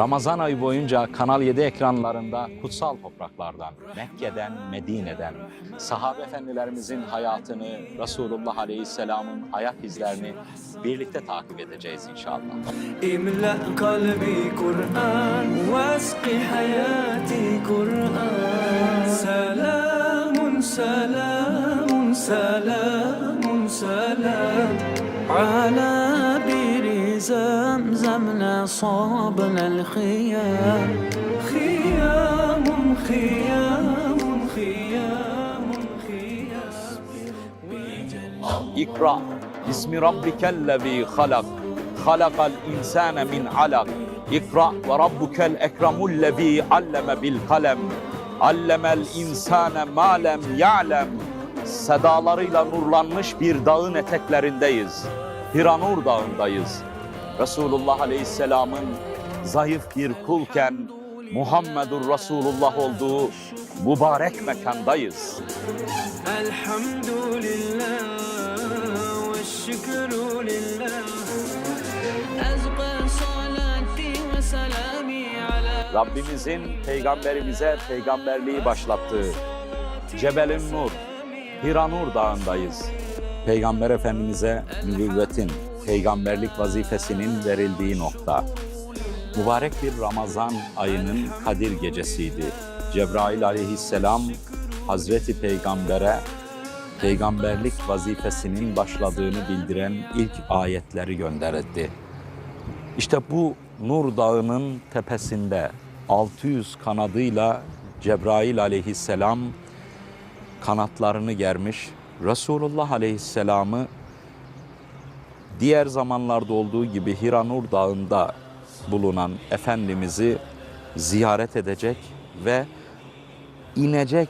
Ramazan ayı boyunca Kanal 7 ekranlarında kutsal topraklardan, Mekke'den, Medine'den, sahabe efendilerimizin hayatını, Resulullah Aleyhisselam'ın ayak izlerini birlikte takip edeceğiz inşallah. İmla kalbi Kur'an, vaski hayati Kur'an, selamun selamun selamun selam ala بير زمزم نصابنا الخيام خيام خيام خيام خيام İkra, İsmi Rabbikellezi halak, halakal insane min alak. İkra ve rabbukel ekremullezi alleme bil kalem. Allemel insane ma lem ya'lem. Sedalarıyla nurlanmış bir dağın eteklerindeyiz. Hiranur dağındayız. Resulullah Aleyhisselam'ın zayıf bir kulken Muhammedur Resulullah olduğu mübarek mekandayız. Elhamdülillah ve şükürülillah Rabbimizin peygamberimize peygamberliği başlattığı Cebelin Nur, Hiranur Dağı'ndayız. Peygamber Efendimiz'e nübüvvetin, peygamberlik vazifesinin verildiği nokta. Mübarek bir Ramazan ayının Kadir gecesiydi. Cebrail aleyhisselam Hazreti Peygamber'e peygamberlik vazifesinin başladığını bildiren ilk ayetleri gönderildi. İşte bu Nur Dağı'nın tepesinde 600 kanadıyla Cebrail aleyhisselam kanatlarını germiş. Resulullah aleyhisselamı diğer zamanlarda olduğu gibi Hiranur Dağı'nda bulunan Efendimiz'i ziyaret edecek ve inecek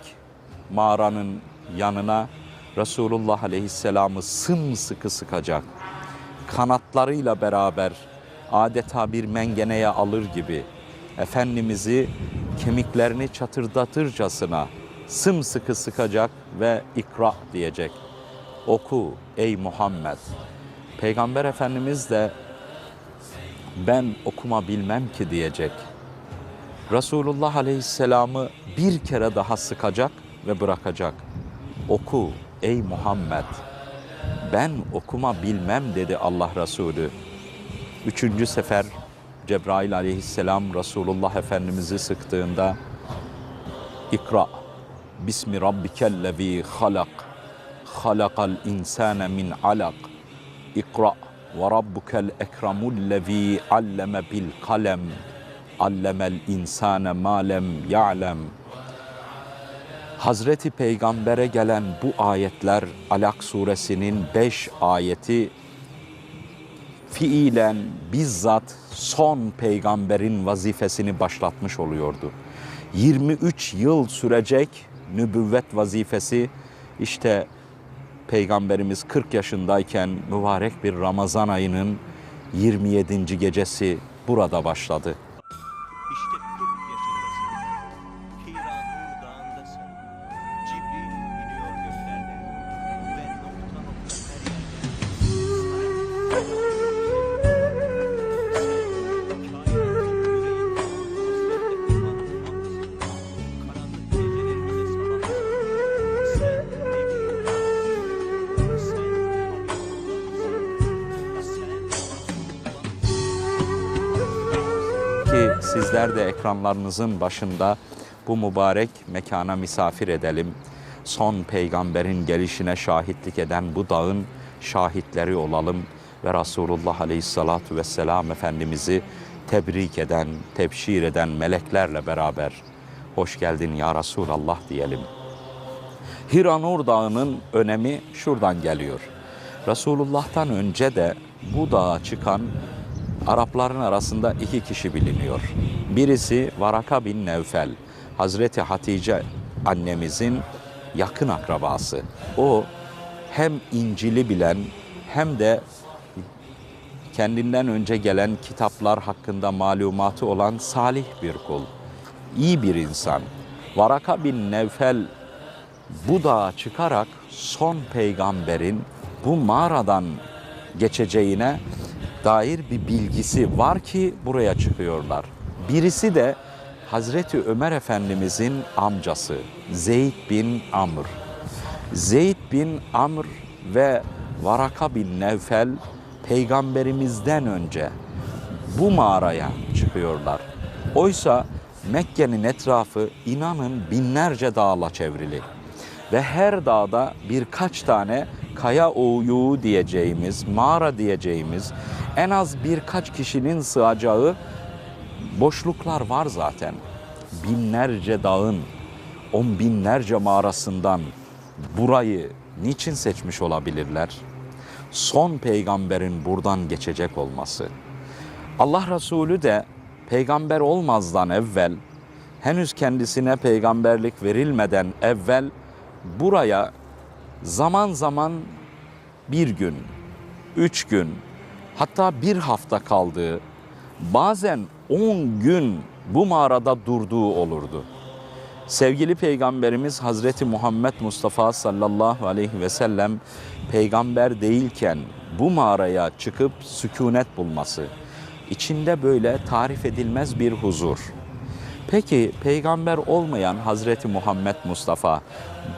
mağaranın yanına Resulullah aleyhisselamı sımsıkı sıkacak kanatlarıyla beraber adeta bir mengeneye alır gibi Efendimiz'i kemiklerini çatırdatırcasına sımsıkı sıkacak ve ikra diyecek. Oku ey Muhammed. Peygamber Efendimiz de ben okuma bilmem ki diyecek. Resulullah Aleyhisselam'ı bir kere daha sıkacak ve bırakacak. Oku ey Muhammed ben okuma bilmem dedi Allah Resulü. Üçüncü sefer Cebrail aleyhisselam Resulullah Efendimiz'i sıktığında İkra Bismi Rabbikellezi halak halakal insane min alak İkra ve rabbukel ekremullezi alleme bil kalem allemel insane ma lem ya'lem Hazreti Peygamber'e gelen bu ayetler Alak suresinin 5 ayeti fiilen bizzat son peygamberin vazifesini başlatmış oluyordu. 23 yıl sürecek nübüvvet vazifesi işte peygamberimiz 40 yaşındayken mübarek bir Ramazan ayının 27. gecesi burada başladı. Sizler de ekranlarınızın başında bu mübarek mekana misafir edelim. Son peygamberin gelişine şahitlik eden bu dağın şahitleri olalım ve Resulullah Aleyhissalatu vesselam Efendimiz'i tebrik eden, tebşir eden meleklerle beraber hoş geldin ya Resulallah diyelim. Hiranur Dağı'nın önemi şuradan geliyor. Resulullah'tan önce de bu dağa çıkan Arapların arasında iki kişi biliniyor. Birisi Varaka bin Nevfel, Hazreti Hatice annemizin yakın akrabası. O hem İncil'i bilen hem de kendinden önce gelen kitaplar hakkında malumatı olan salih bir kul. iyi bir insan. Varaka bin Nevfel bu dağa çıkarak son peygamberin bu mağaradan geçeceğine dair bir bilgisi var ki buraya çıkıyorlar. Birisi de Hazreti Ömer Efendimizin amcası Zeyd bin Amr. Zeyd bin Amr ve Varaka bin Nevfel peygamberimizden önce bu mağaraya çıkıyorlar. Oysa Mekke'nin etrafı inanın binlerce dağla çevrili. Ve her dağda birkaç tane kaya oyuğu diyeceğimiz, mağara diyeceğimiz en az birkaç kişinin sığacağı boşluklar var zaten. Binlerce dağın, on binlerce mağarasından burayı niçin seçmiş olabilirler? Son peygamberin buradan geçecek olması. Allah Resulü de peygamber olmazdan evvel, henüz kendisine peygamberlik verilmeden evvel buraya zaman zaman bir gün, üç gün, hatta bir hafta kaldığı, bazen on gün bu mağarada durduğu olurdu. Sevgili Peygamberimiz Hazreti Muhammed Mustafa sallallahu aleyhi ve sellem peygamber değilken bu mağaraya çıkıp sükunet bulması, içinde böyle tarif edilmez bir huzur. Peki peygamber olmayan Hazreti Muhammed Mustafa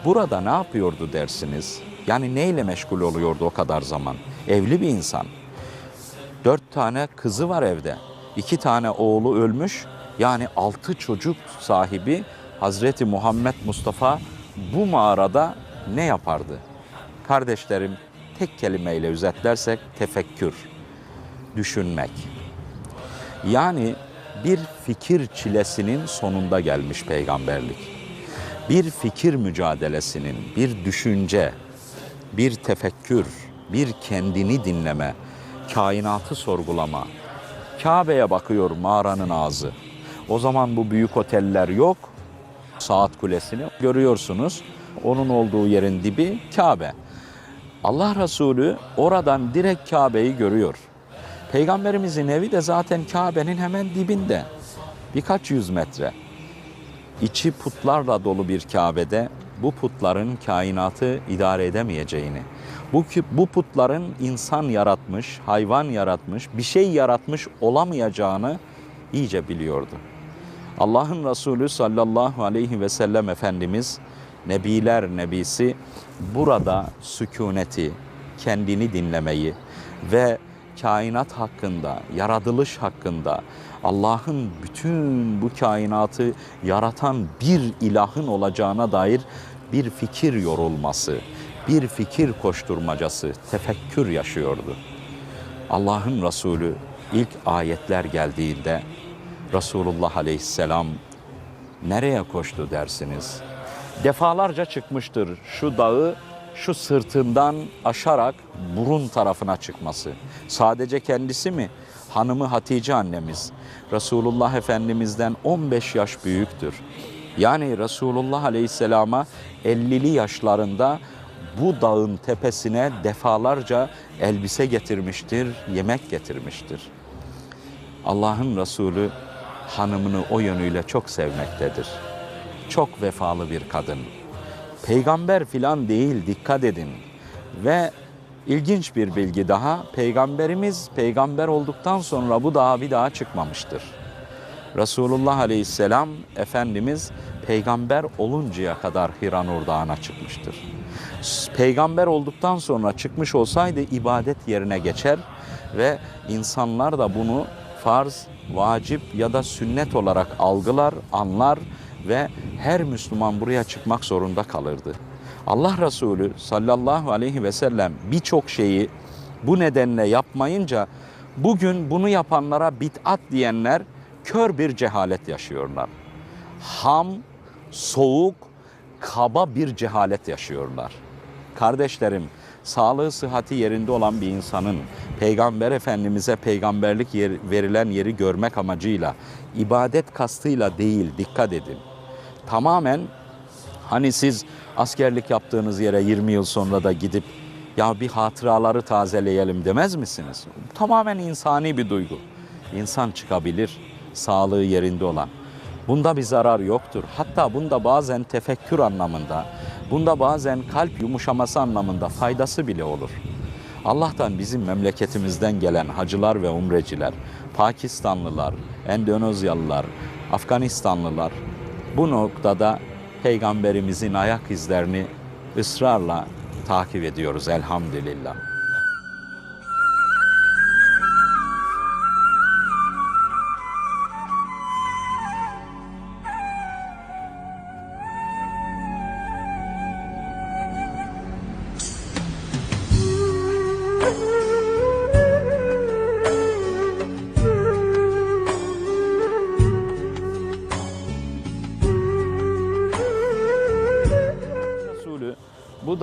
burada ne yapıyordu dersiniz? Yani neyle meşgul oluyordu o kadar zaman? Evli bir insan. Dört tane kızı var evde. İki tane oğlu ölmüş. Yani altı çocuk sahibi Hazreti Muhammed Mustafa bu mağarada ne yapardı? Kardeşlerim tek kelimeyle özetlersek tefekkür, düşünmek. Yani bir fikir çilesinin sonunda gelmiş peygamberlik. Bir fikir mücadelesinin, bir düşünce, bir tefekkür, bir kendini dinleme, kainatı sorgulama. Kabe'ye bakıyor mağaranın ağzı. O zaman bu büyük oteller yok. Saat kulesini görüyorsunuz. Onun olduğu yerin dibi Kabe. Allah Resulü oradan direkt Kabe'yi görüyor. Peygamberimizin evi de zaten Kabe'nin hemen dibinde. Birkaç yüz metre. İçi putlarla dolu bir Kabe'de bu putların kainatı idare edemeyeceğini, bu, bu putların insan yaratmış, hayvan yaratmış, bir şey yaratmış olamayacağını iyice biliyordu. Allah'ın Resulü sallallahu aleyhi ve sellem Efendimiz, Nebiler Nebisi burada sükuneti, kendini dinlemeyi ve kainat hakkında, yaratılış hakkında, Allah'ın bütün bu kainatı yaratan bir ilahın olacağına dair bir fikir yorulması, bir fikir koşturmacası, tefekkür yaşıyordu. Allah'ın Resulü ilk ayetler geldiğinde Resulullah Aleyhisselam nereye koştu dersiniz? Defalarca çıkmıştır şu dağı şu sırtından aşarak burun tarafına çıkması. Sadece kendisi mi? Hanımı Hatice annemiz Resulullah Efendimiz'den 15 yaş büyüktür. Yani Resulullah Aleyhisselam'a 50'li yaşlarında bu dağın tepesine defalarca elbise getirmiştir, yemek getirmiştir. Allah'ın Resulü hanımını o yönüyle çok sevmektedir. Çok vefalı bir kadın. Peygamber filan değil dikkat edin. Ve ilginç bir bilgi daha peygamberimiz peygamber olduktan sonra bu dağa bir daha çıkmamıştır. Resulullah Aleyhisselam Efendimiz peygamber oluncaya kadar Hiranur Dağı'na çıkmıştır. Peygamber olduktan sonra çıkmış olsaydı ibadet yerine geçer ve insanlar da bunu farz, vacip ya da sünnet olarak algılar, anlar ve her Müslüman buraya çıkmak zorunda kalırdı. Allah Resulü sallallahu aleyhi ve sellem birçok şeyi bu nedenle yapmayınca bugün bunu yapanlara bid'at diyenler kör bir cehalet yaşıyorlar. Ham, soğuk, kaba bir cehalet yaşıyorlar. Kardeşlerim, sağlığı sıhhati yerinde olan bir insanın Peygamber Efendimiz'e peygamberlik yer- verilen yeri görmek amacıyla, ibadet kastıyla değil, dikkat edin. Tamamen hani siz askerlik yaptığınız yere 20 yıl sonra da gidip ya bir hatıraları tazeleyelim demez misiniz? Tamamen insani bir duygu. İnsan çıkabilir, sağlığı yerinde olan. Bunda bir zarar yoktur. Hatta bunda bazen tefekkür anlamında, bunda bazen kalp yumuşaması anlamında faydası bile olur. Allah'tan bizim memleketimizden gelen hacılar ve umreciler, Pakistanlılar, Endonezyalılar, Afganistanlılar bu noktada peygamberimizin ayak izlerini ısrarla takip ediyoruz elhamdülillah.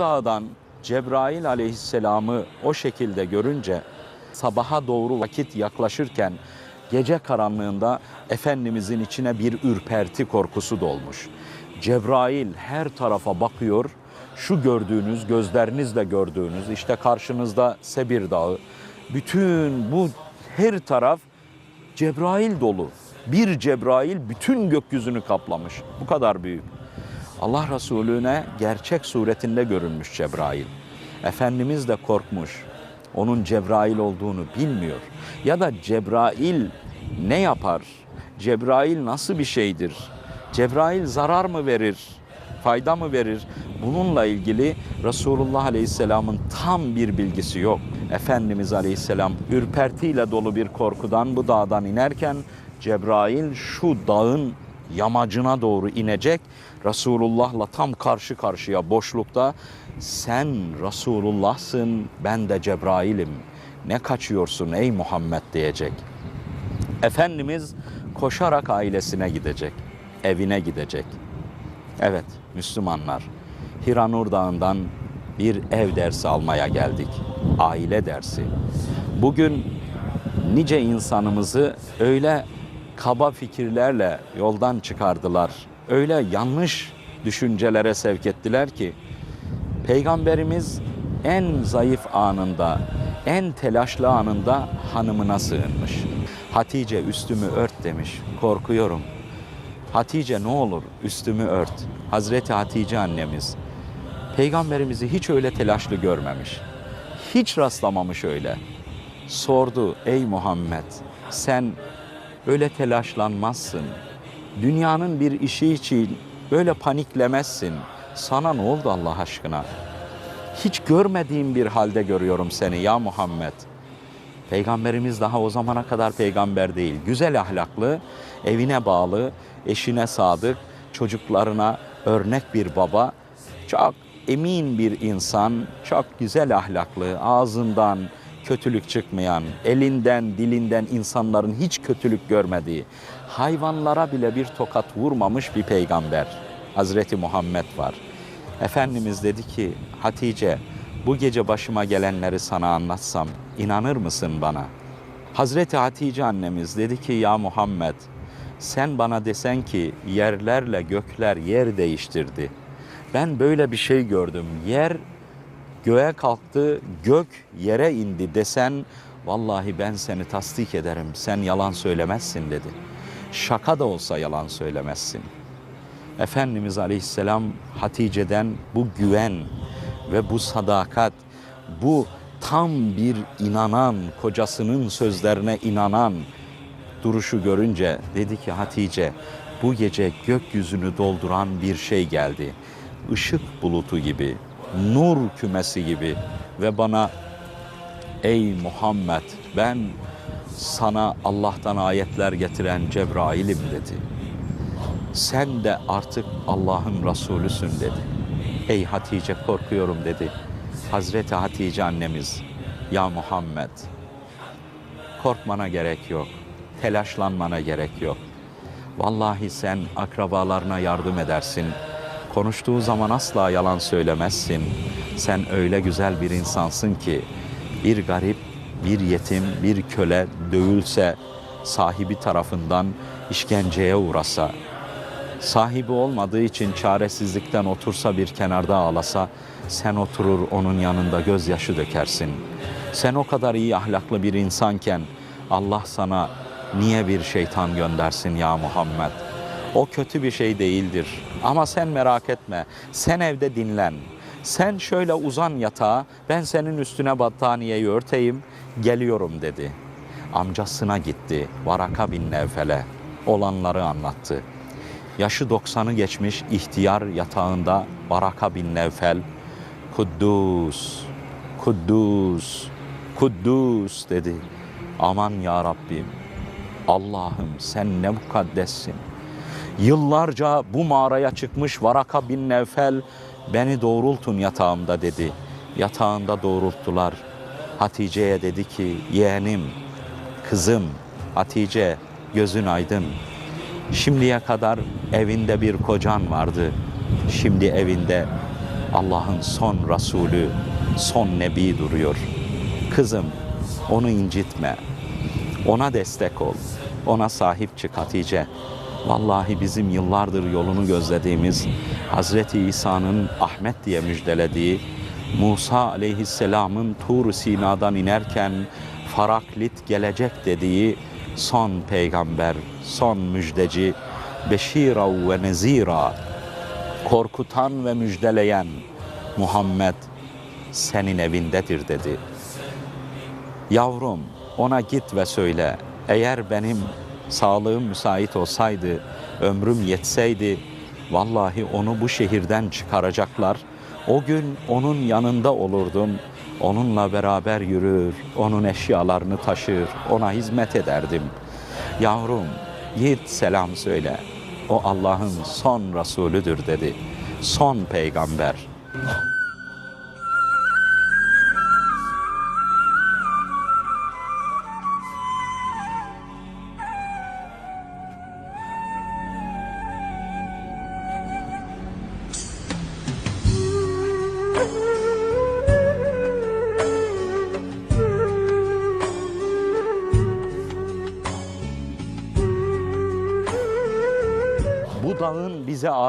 Dağdan Cebrail aleyhisselamı o şekilde görünce sabaha doğru vakit yaklaşırken gece karanlığında Efendimizin içine bir ürperti korkusu dolmuş. Cebrail her tarafa bakıyor. Şu gördüğünüz, gözlerinizle gördüğünüz işte karşınızda Sebir Dağı. Bütün bu her taraf Cebrail dolu. Bir Cebrail bütün gökyüzünü kaplamış. Bu kadar büyük. Allah Resulüne gerçek suretinde görünmüş Cebrail. Efendimiz de korkmuş. Onun Cebrail olduğunu bilmiyor. Ya da Cebrail ne yapar? Cebrail nasıl bir şeydir? Cebrail zarar mı verir? Fayda mı verir? Bununla ilgili Resulullah Aleyhisselam'ın tam bir bilgisi yok. Efendimiz Aleyhisselam ürpertiyle dolu bir korkudan bu dağdan inerken Cebrail şu dağın yamacına doğru inecek. Resulullah'la tam karşı karşıya boşlukta sen Resulullah'sın ben de Cebrail'im. Ne kaçıyorsun ey Muhammed diyecek. Efendimiz koşarak ailesine gidecek. Evine gidecek. Evet Müslümanlar Hiranur Dağı'ndan bir ev dersi almaya geldik. Aile dersi. Bugün nice insanımızı öyle kaba fikirlerle yoldan çıkardılar. Öyle yanlış düşüncelere sevk ettiler ki Peygamberimiz en zayıf anında, en telaşlı anında hanımına sığınmış. Hatice üstümü ört demiş. Korkuyorum. Hatice ne olur üstümü ört. Hazreti Hatice annemiz Peygamberimizi hiç öyle telaşlı görmemiş. Hiç rastlamamış öyle. Sordu ey Muhammed sen öyle telaşlanmazsın. Dünyanın bir işi için böyle paniklemezsin. Sana ne oldu Allah aşkına? Hiç görmediğim bir halde görüyorum seni ya Muhammed. Peygamberimiz daha o zamana kadar peygamber değil. Güzel ahlaklı, evine bağlı, eşine sadık, çocuklarına örnek bir baba. Çok emin bir insan, çok güzel ahlaklı, ağzından kötülük çıkmayan, elinden, dilinden insanların hiç kötülük görmediği, hayvanlara bile bir tokat vurmamış bir peygamber. Hazreti Muhammed var. Efendimiz dedi ki Hatice bu gece başıma gelenleri sana anlatsam inanır mısın bana? Hazreti Hatice annemiz dedi ki ya Muhammed sen bana desen ki yerlerle gökler yer değiştirdi. Ben böyle bir şey gördüm. Yer göğe kalktı, gök yere indi desen vallahi ben seni tasdik ederim. Sen yalan söylemezsin dedi. Şaka da olsa yalan söylemezsin. Efendimiz Aleyhisselam Hatice'den bu güven ve bu sadakat, bu tam bir inanan, kocasının sözlerine inanan duruşu görünce dedi ki Hatice bu gece gökyüzünü dolduran bir şey geldi. Işık bulutu gibi, nur kümesi gibi ve bana ey Muhammed ben sana Allah'tan ayetler getiren Cebrail'im dedi sen de artık Allah'ın Resulüsün dedi. Ey Hatice korkuyorum dedi. Hazreti Hatice annemiz, ya Muhammed, korkmana gerek yok, telaşlanmana gerek yok. Vallahi sen akrabalarına yardım edersin. Konuştuğu zaman asla yalan söylemezsin. Sen öyle güzel bir insansın ki bir garip, bir yetim, bir köle dövülse, sahibi tarafından işkenceye uğrasa, sahibi olmadığı için çaresizlikten otursa bir kenarda ağlasa, sen oturur onun yanında gözyaşı dökersin. Sen o kadar iyi ahlaklı bir insanken Allah sana niye bir şeytan göndersin ya Muhammed? O kötü bir şey değildir. Ama sen merak etme. Sen evde dinlen. Sen şöyle uzan yatağa, ben senin üstüne battaniyeyi örteyim, geliyorum dedi. Amcasına gitti, Varaka bin Nevfel'e olanları anlattı. Yaşı 90'ı geçmiş ihtiyar yatağında Varaka bin Nevfel, Kuddus, Kuddus, Kuddus dedi. Aman ya Rabbim, Allah'ım sen ne mukaddessin. Yıllarca bu mağaraya çıkmış Varaka bin Nevfel beni doğrultun yatağımda dedi. Yatağında doğrulttular. Hatice'ye dedi ki yeğenim, kızım Hatice gözün aydın. Şimdiye kadar evinde bir kocan vardı. Şimdi evinde Allah'ın son Resulü, son Nebi duruyor. Kızım onu incitme. Ona destek ol. Ona sahip çık Hatice. Vallahi bizim yıllardır yolunu gözlediğimiz Hazreti İsa'nın Ahmet diye müjdelediği Musa aleyhisselamın Tur Sina'dan inerken Faraklit gelecek dediği son peygamber, son müjdeci Beşira ve Nezira korkutan ve müjdeleyen Muhammed senin evindedir dedi. Yavrum ona git ve söyle eğer benim sağlığım müsait olsaydı, ömrüm yetseydi vallahi onu bu şehirden çıkaracaklar. O gün onun yanında olurdum. Onunla beraber yürür, onun eşyalarını taşır, ona hizmet ederdim. Yavrum git selam söyle. O Allah'ın son Resulüdür dedi. Son peygamber.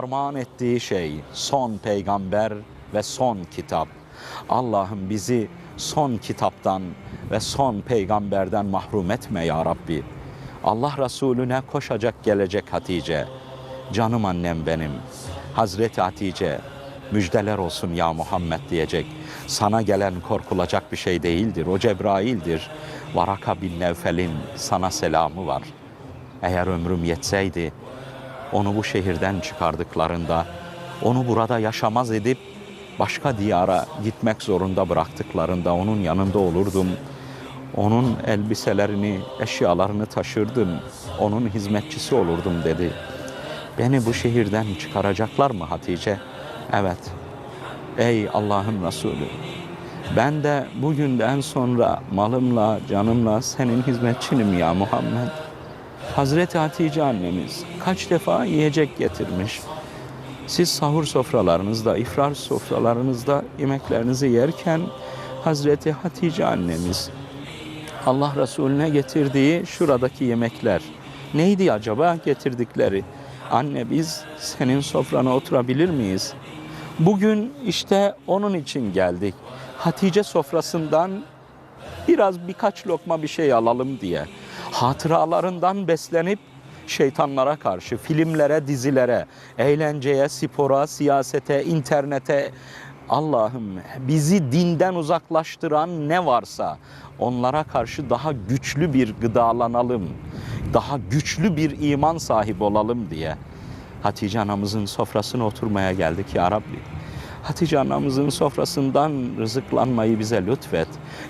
Armağan ettiği şey son peygamber ve son kitap. Allah'ım bizi son kitaptan ve son peygamberden mahrum etme ya Rabbi. Allah Resulüne koşacak gelecek Hatice. Canım annem benim. Hazreti Hatice müjdeler olsun ya Muhammed diyecek. Sana gelen korkulacak bir şey değildir. O Cebrail'dir. Varaka bin Nevfel'in sana selamı var. Eğer ömrüm yetseydi onu bu şehirden çıkardıklarında, onu burada yaşamaz edip başka diyara gitmek zorunda bıraktıklarında onun yanında olurdum. Onun elbiselerini, eşyalarını taşırdım. Onun hizmetçisi olurdum dedi. Beni bu şehirden çıkaracaklar mı Hatice? Evet. Ey Allah'ın Resulü. Ben de bugünden sonra malımla, canımla senin hizmetçinim ya Muhammed. Hazreti Hatice annemiz kaç defa yiyecek getirmiş. Siz sahur sofralarınızda, iftar sofralarınızda yemeklerinizi yerken Hazreti Hatice annemiz Allah Resulüne getirdiği şuradaki yemekler neydi acaba getirdikleri? Anne biz senin sofrana oturabilir miyiz? Bugün işte onun için geldik. Hatice sofrasından biraz birkaç lokma bir şey alalım diye. Hatıralarından beslenip şeytanlara karşı, filmlere, dizilere, eğlenceye, spora, siyasete, internete, Allah'ım bizi dinden uzaklaştıran ne varsa onlara karşı daha güçlü bir gıdalanalım, daha güçlü bir iman sahibi olalım diye. Hatice anamızın sofrasına oturmaya geldik ya Rabbi. Hatice anamızın sofrasından rızıklanmayı bize lütfet.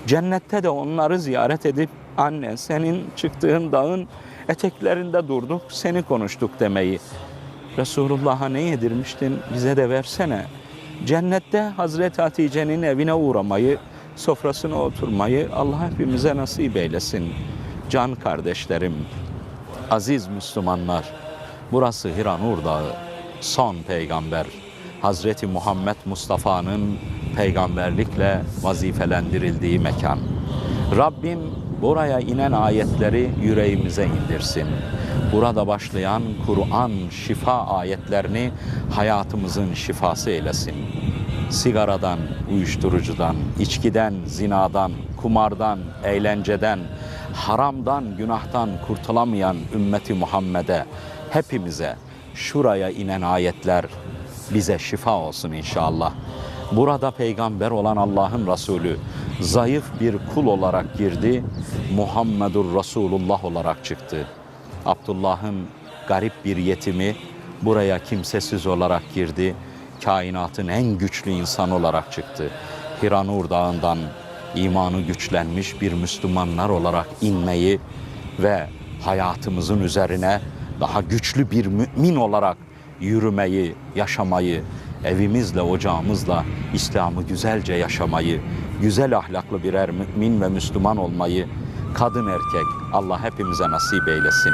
Cennette de onları ziyaret edip anne senin çıktığın dağın eteklerinde durduk, seni konuştuk demeyi. Resulullah'a ne yedirmiştin bize de versene. Cennette Hazreti Hatice'nin evine uğramayı, sofrasına oturmayı Allah hepimize nasip eylesin. Can kardeşlerim, aziz Müslümanlar, burası Hiranur Dağı, son peygamber. Hazreti Muhammed Mustafa'nın peygamberlikle vazifelendirildiği mekan. Rabbim buraya inen ayetleri yüreğimize indirsin. Burada başlayan Kur'an şifa ayetlerini hayatımızın şifası eylesin. Sigaradan, uyuşturucudan, içkiden, zinadan, kumardan, eğlenceden, haramdan, günahtan kurtulamayan ümmeti Muhammed'e, hepimize şuraya inen ayetler bize şifa olsun inşallah. Burada peygamber olan Allah'ın Resulü zayıf bir kul olarak girdi, Muhammedur Resulullah olarak çıktı. Abdullah'ın garip bir yetimi buraya kimsesiz olarak girdi, kainatın en güçlü insan olarak çıktı. Hiranur Dağı'ndan imanı güçlenmiş bir Müslümanlar olarak inmeyi ve hayatımızın üzerine daha güçlü bir mümin olarak yürümeyi, yaşamayı, evimizle, ocağımızla İslam'ı güzelce yaşamayı, güzel ahlaklı birer mümin ve Müslüman olmayı kadın erkek Allah hepimize nasip eylesin.